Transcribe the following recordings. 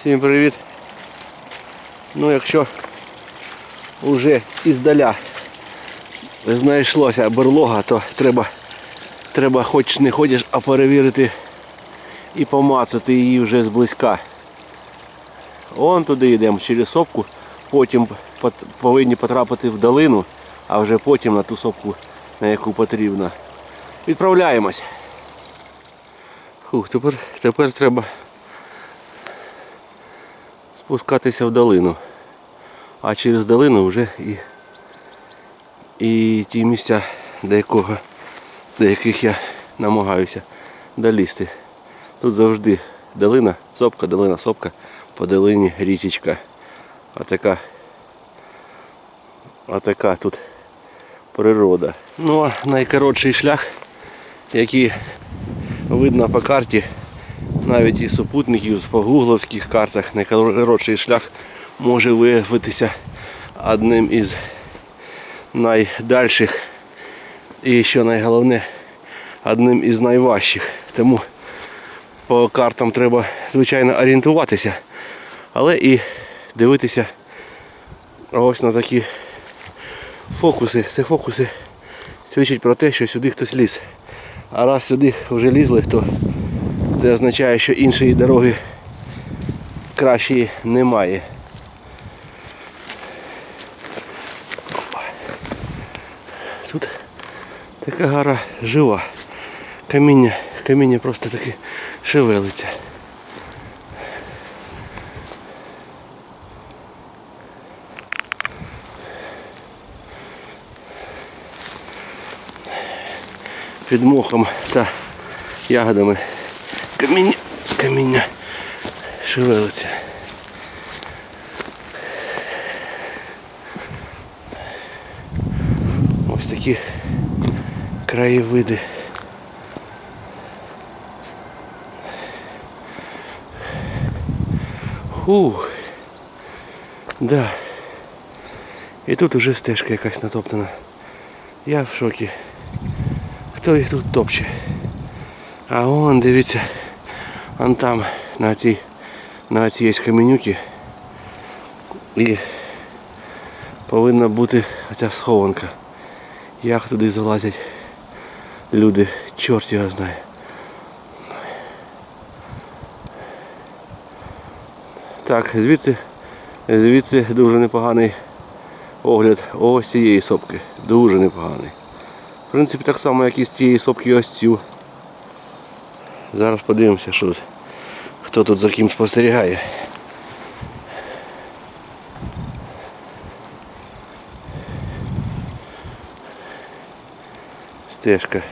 Всім привіт. Ну якщо вже іздаля знайшлося берлога, то треба, треба хоч не ходиш, а перевірити і помацати її вже зблизька. Вон туди йдемо через сопку, потім пот- повинні потрапити в долину, а вже потім на ту сопку, на яку потрібно. Відправляємось. Фух, тепер, тепер треба спускатися в долину. А через долину вже і, і ті місця, до, якого, до яких я намагаюся долізти. Тут завжди долина, сопка, долина, сопка, по долині річечка. Отака, отака тут природа. Ну а найкоротший шлях, який видно по карті, навіть із супутників, по гугловських картах, найкоротший шлях може виявитися одним із найдальших і що найголовне, одним із найважчих. Тому по картам треба, звичайно, орієнтуватися, але і дивитися ось на такі фокуси. Це фокуси свідчать про те, що сюди хтось ліз. А раз сюди вже лізли, то це означає, що іншої дороги кращої немає. Тут така гора жива. Каміння, каміння просто таки шевелиться. Під мохом та ягодами каміння, каміння шевелиться. Ось такі краєвиди. Фух. Да. І тут уже стежка якась натоптана. Я в шокі. Хто їх тут топче? А вон, дивіться, Вон там на цій на цій є каменюки. І повинна бути оця схованка. Як туди залазять люди, чорт його знає. Так, звідси, звідси дуже непоганий огляд ось цієї сопки. Дуже непоганий. В принципі, так само, як і з тієї сопки ось цю. Зараз подивимося, що тут. Хто тут за ким спостерігає. Стежка.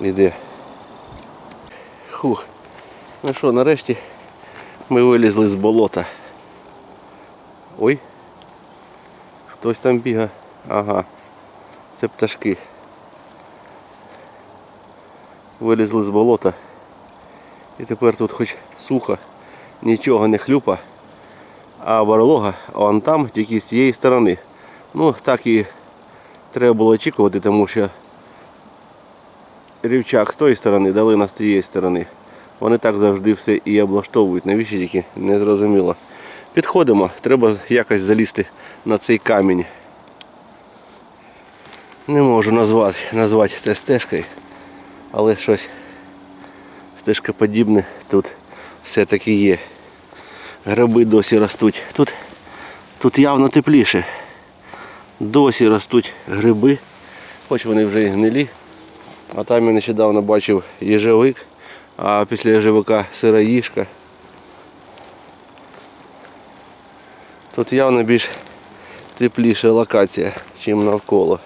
Іде. Хух. Ну що, нарешті ми вилізли з болота. Ой. Хтось там бігає. Ага. Це пташки. Вилізли з болота. І тепер тут хоч сухо, нічого не хлюпа, а барлога вон там тільки з тієї сторони. Ну так і треба було очікувати, тому що рівчак з тої сторони, долина з тієї сторони. Вони так завжди все і облаштовують. Навіщо тільки не зрозуміло. Підходимо, треба якось залізти на цей камінь. Не можу назвати, назвати це стежкою, але щось стежка подібне тут все-таки є. Гриби досі ростуть. Тут, тут явно тепліше. Досі ростуть гриби, хоч вони вже і гнилі. А там я нещодавно бачив їжевик, а після їжевика сироїжка. Тут явно більш тепліша локація, ніж навколо.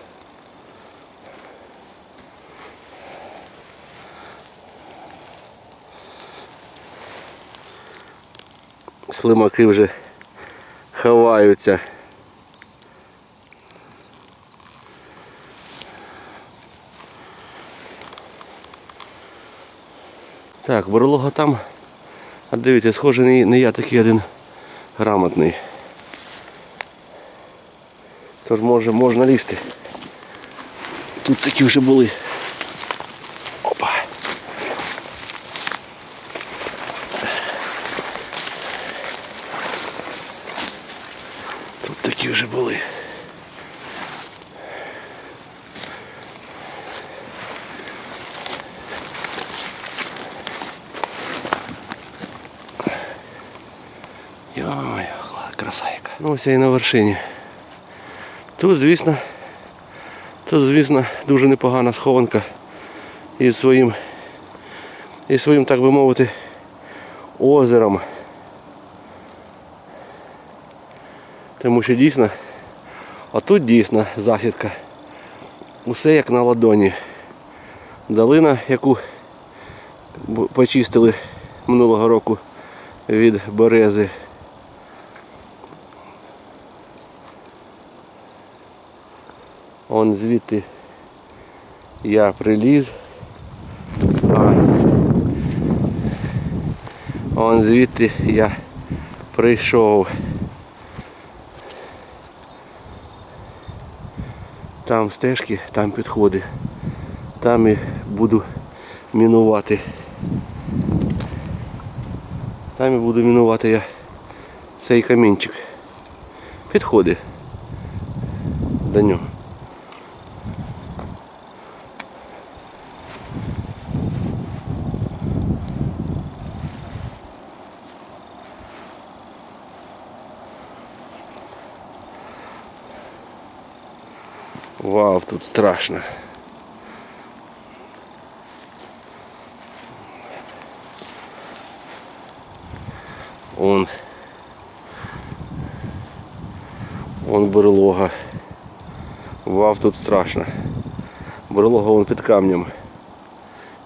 Слимаки вже ховаються. Так, берлога там. А дивіться, схоже, не, я такий один грамотний. Тож може можна лізти. Тут такі вже були. Опа. такі вже були. Йой, краса яка. Ну ось я і на вершині. Тут, звісно, тут, звісно, дуже непогана схованка із своїм, із своїм, так би мовити, озером. Тому що дійсно, а тут дійсно засідка. Усе як на ладоні. Долина, яку почистили минулого року від берези. Он звідти я приліз. А он звідти я прийшов. Там стежки, там підходи. Там і буду мінувати. Там і буду мінувати я цей камінчик. Підходи до нього. Вау, тут страшно. Он. Он берлога. Вау, тут страшно. Берлога вон під камнем.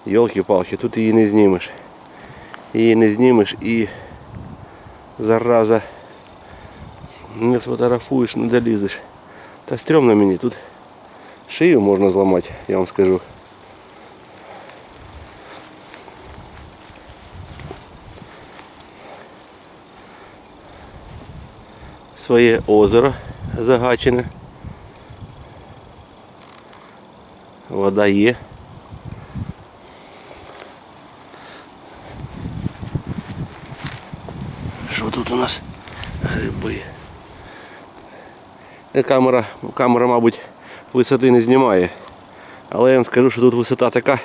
Йолки-палки, тут її не знімеш. Її не знімеш і зараза не сфотографуєш, не долізеш. Та стрьомно мені тут шию можна зламати, я вам скажу. Своє озеро загачене. Вода є. Що тут у нас? Гриби. Камера, камера, мабуть, висоти не знімає. Але я вам скажу, що тут висота така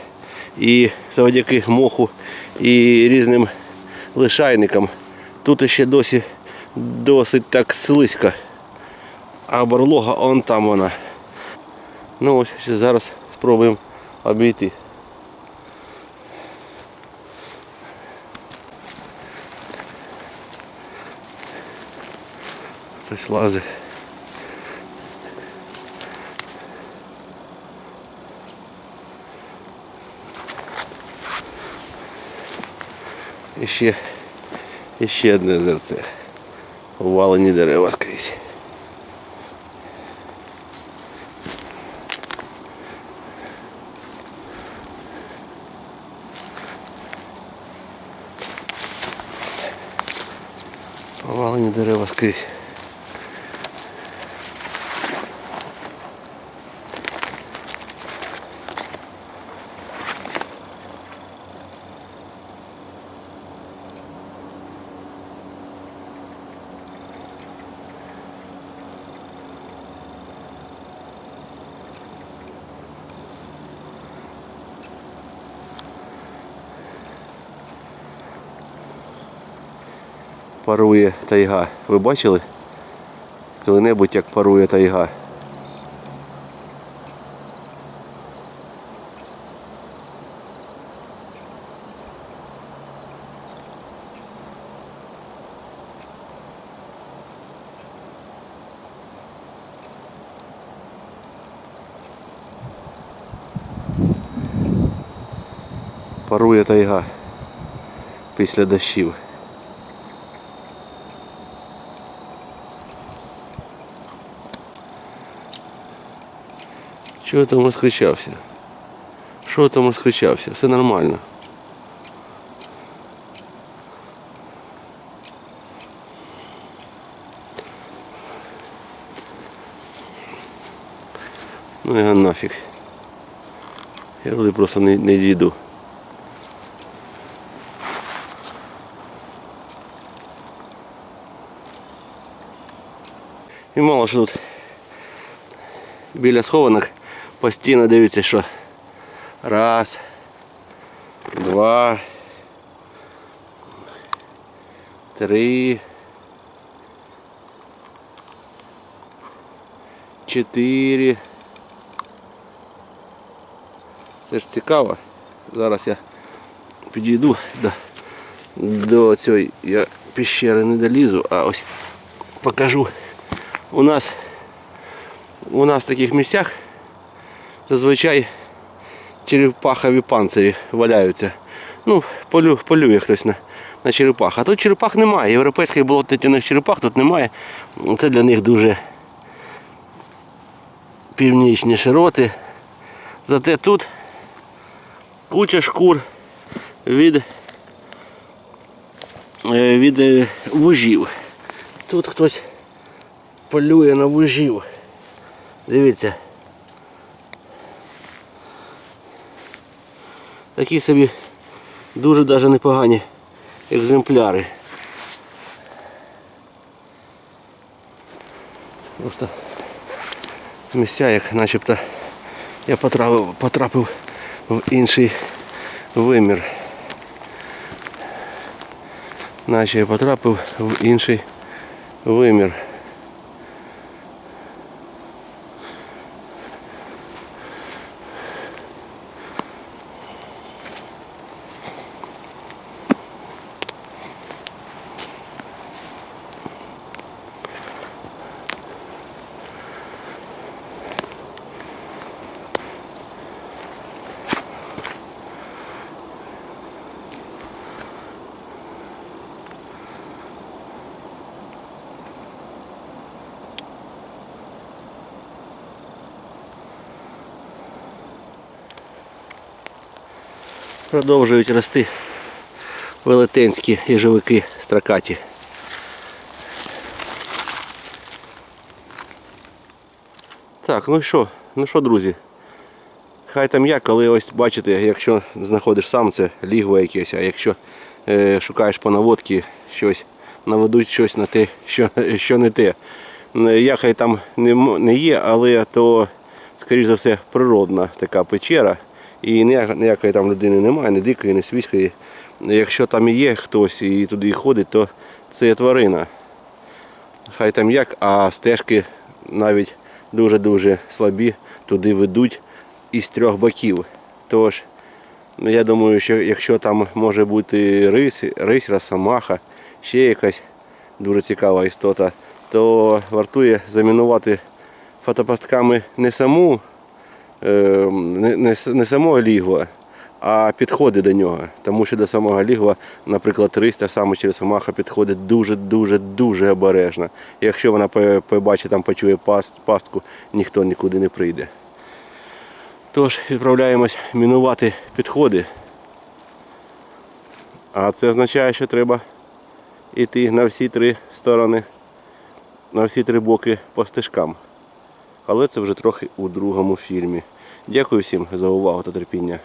і завдяки моху і різним лишайникам. Тут ще досі досить так слизько. А барлога он там вона. Ну ось ще зараз спробуємо обійти. Хтось лазить. І ще, і ще одне зерце. Увалені дерева скрізь. Повалені дерева скрізь. Парує тайга. Ви бачили? Коли-небудь як парує тайга. Парує тайга після дощів. Чого там розкричався? Що там розкричався? Все нормально. Ну його нафіг. Я туди просто не, не дійду. І мало що тут біля схованок постійно дивиться, що раз, два, три, чотири. Це ж цікаво. Зараз я підійду до, до цієї я піщери не долізу, а ось покажу. У нас у нас в таких місцях зазвичай черепахові панцирі валяються. Ну, полю, полює хтось на, на черепах. А тут черепах немає. Європейських болотних черепах тут немає. Це для них дуже північні широти. Зате тут куча шкур від, е, від е, вужів. Тут хтось полює на вужів. Дивіться. Такі собі дуже даже непогані екземпляри. Просто місця, як начебто я потрапив, потрапив в інший вимір. Наче я потрапив в інший вимір. Продовжують рости велетенські їжовики строкаті. Так, ну що, ну що, друзі? Хай там як, але ось бачите, якщо знаходиш сам це лігво якесь, а якщо е, шукаєш по наводці щось, наведуть щось на те, що, що не те. Е, Я хай там не, не є, але то, скоріш за все, природна така печера. І ніякої там людини немає, ні дикої, ні свійської. Якщо там і є хтось і туди ходить, то це тварина. Хай там як, а стежки навіть дуже-дуже слабі туди ведуть із трьох боків. Тож, я думаю, що якщо там може бути рись, рись, росомаха, ще якась дуже цікава істота, то вартує замінувати фотопастками не саму, не, не, самого лігва, а підходи до нього. Тому що до самого лігва, наприклад, рись та саме через Самаха підходить дуже-дуже дуже обережно. Якщо вона побачить, там почує паст, пастку, ніхто нікуди не прийде. Тож відправляємось мінувати підходи. А це означає, що треба йти на всі три сторони, на всі три боки по стежкам. Але це вже трохи у другому фільмі. Дякую всім за увагу та терпіння.